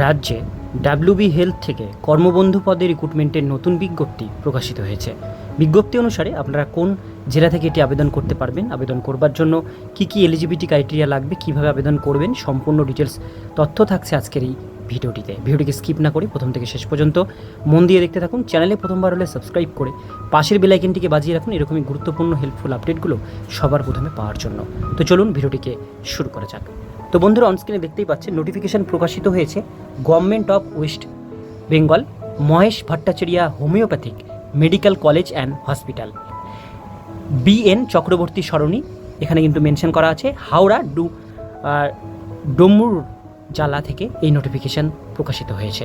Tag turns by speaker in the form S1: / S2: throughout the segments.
S1: রাজ্যে WB health থেকে কর্মবন্ধু পদে রিক্রুটমেন্টের নতুন বিজ্ঞপ্তি প্রকাশিত হয়েছে। বিজ্ঞপ্তি অনুসারে আপনারা কোন জেলা থেকে এটি আবেদন করতে পারবেন, আবেদন করবার জন্য কি কি এলিজিবিলিটি ক্রাইটেরিয়া লাগবে, কীভাবে আবেদন করবেন, সম্পূর্ণ ডিটেলস তথ্য থাকছে আজকের এই ভিডিওটিতে। ভিডিওটিকে স্কিপ না করে প্রথম থেকে শেষ পর্যন্ত মন দিয়ে দেখতে থাকুন, চ্যানেলে প্রথমবার হলে সাবস্ক্রাইব করে পাশের বেলাইকেনটিকে বাজিয়ে রাখুন, এরকমই গুরুত্বপূর্ণ হেল্পফুল আপডেটগুলো সবার প্রথমে পাওয়ার জন্য। তো চলুন ভিডিওটিকে শুরু করা যাক। তো বন্ধুরা অনস্ক্রিনে দেখতেই পাচ্ছেন নোটিফিকেশন প্রকাশিত হয়েছে government of West Bengal Mahesh Bhattacharya homeopathic medical college and hospital BN Chakraborty সরণি, এখানে কিন্তু মেনশন করা আছে। হাওড়া ডু ডমুর জালা থেকে এই নোটিফিকেশন প্রকাশিত হয়েছে।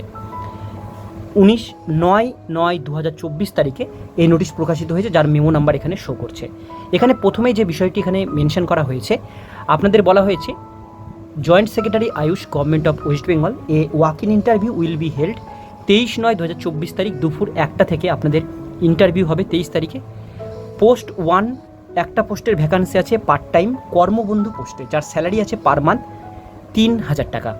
S1: উনিশ নয় নয় দু হাজার চব্বিশ তারিখে এই নোটিশ প্রকাশিত হয়েছে, যার মেমো নাম্বার এখানে শো করছে। এখানে প্রথমেই যে বিষয়টি এখানে মেনশন করা হয়েছে, আপনাদের বলা হয়েছে joint secretary AYUSH, government of West Bengal. A walk in interview will be held তেইশ নয় দু তারিখ দুপুর একটা থেকে আপনাদের ইন্টারভিউ হবে তেইশ তারিখে। পোস্ট ওয়ান, একটা পোস্টের ভ্যাকান্সি আছে পার্ট টাইম কর্মবন্ধু পোস্টে, যার স্যালারি আছে পার মান্থ তিন হাজার টাকা।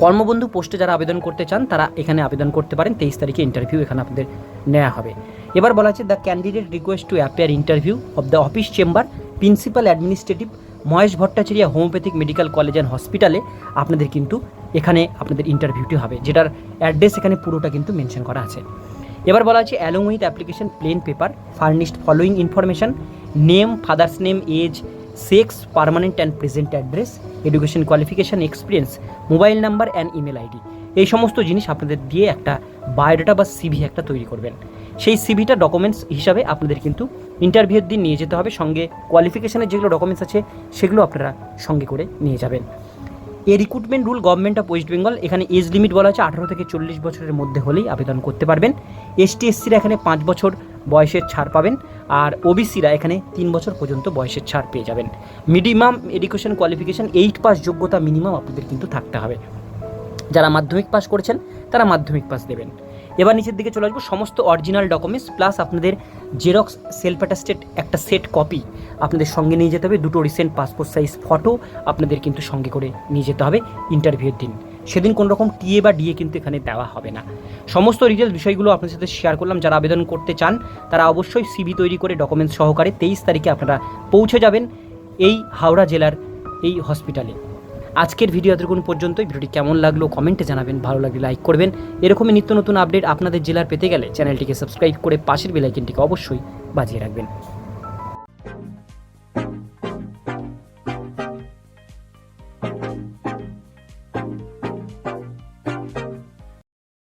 S1: কর্মবন্ধু পোস্টে যারা আবেদন করতে চান, তারা এখানে আবেদন করতে পারেন, তেইশ তারিখে ইন্টারভিউ এখানে আপনাদের নেওয়া হবে। এবার বলা আছে, the candidate request to appear interview of the office chamber principal administrative Mahesh Bhattacharya homeopathic medical college and হসপিটালে আপনাদের কিন্তু এখানে আপনাদের ইন্টারভিউটি হবে, যেটার অ্যাড্রেস এখানে পুরোটা কিন্তু মেনশন করা আছে। এবার বলা আছে along with application plain paper furnished following information name father's name age sex permanent and present address education qualification experience mobile number and email ID এই সমস্ত জিনিস আপনাদের দিয়ে একটা বায়োডাটা বা সিভি একটা তৈরি করবেন। সেই সিভিটা ডকুমেন্টস হিসাবে আপনাদের কিন্তু ইন্টারভিউর দিন নিয়ে যেতে হবে। সঙ্গে কোয়ালিফিকেশনের যেগুলো ডকুমেন্টস আছে, সেগুলো আপনারা সঙ্গে করে নিয়ে যাবেন। এই recruitment rule government of West Bengal এখানে এজ লিমিট বলা আছে আঠারো থেকে চল্লিশ বছরের মধ্যে হলেই আবেদন করতে পারবেন। এসটি এসসিরা এখানে পাঁচ বছর বয়সের ছাড় পাবেন আর ওবিসিরা এখানে তিন বছর পর্যন্ত বয়সের ছাড় পেয়ে যাবেন। Minimum education qualification eight pass যোগ্যতা মিনিমাম আপনাদের কিন্তু থাকতে হবে। যারা মাধ্যমিক পাস করেছেন, তারা মাধ্যমিক পাস দেবেন। এবার নিচের দিকে চলে আসব সমস্ত অরিজিনাল ডকুমেন্টস প্লাস আপনাদের জেরক্স সেলফ অ্যাটাস্টেড একটা সেট কপি আপনাদের সঙ্গে নিয়ে যেতে হবে। দুটো রিসেন্ট পাসপোর্ট সাইজ ফটো আপনাদের কিন্তু সঙ্গে করে নিয়ে যেতে হবে ইন্টারভিউর দিন। সেদিন কোনো রকম টিএ বা ডিএ কিন্তু এখানে দেওয়া হবে না। সমস্ত ডিটেলস বিষয়গুলো আপনার সাথে শেয়ার করলাম। যারা আবেদন করতে চান, তারা অবশ্যই সিবি তৈরি করে ডকুমেন্টস সহকারে তেইশ তারিখে আপনারা পৌঁছে যাবেন এই হাওড়া জেলার এই হসপিটালে আজকের ভিডিও এতক্ষণ পর্যন্তই। ভিডিওটি কেমন লাগল কমেন্টে জানাবেন, ভালো লাগলে লাইক করবেন। এরকমই নিত্য নতুন আপডেট আপনাদের জেলার পেতে গেলে চ্যানেলটিকে সাবস্ক্রাইব করে পাশের বেলাইকিনটিকে অবশ্যই বাজিয়ে রাখবেন।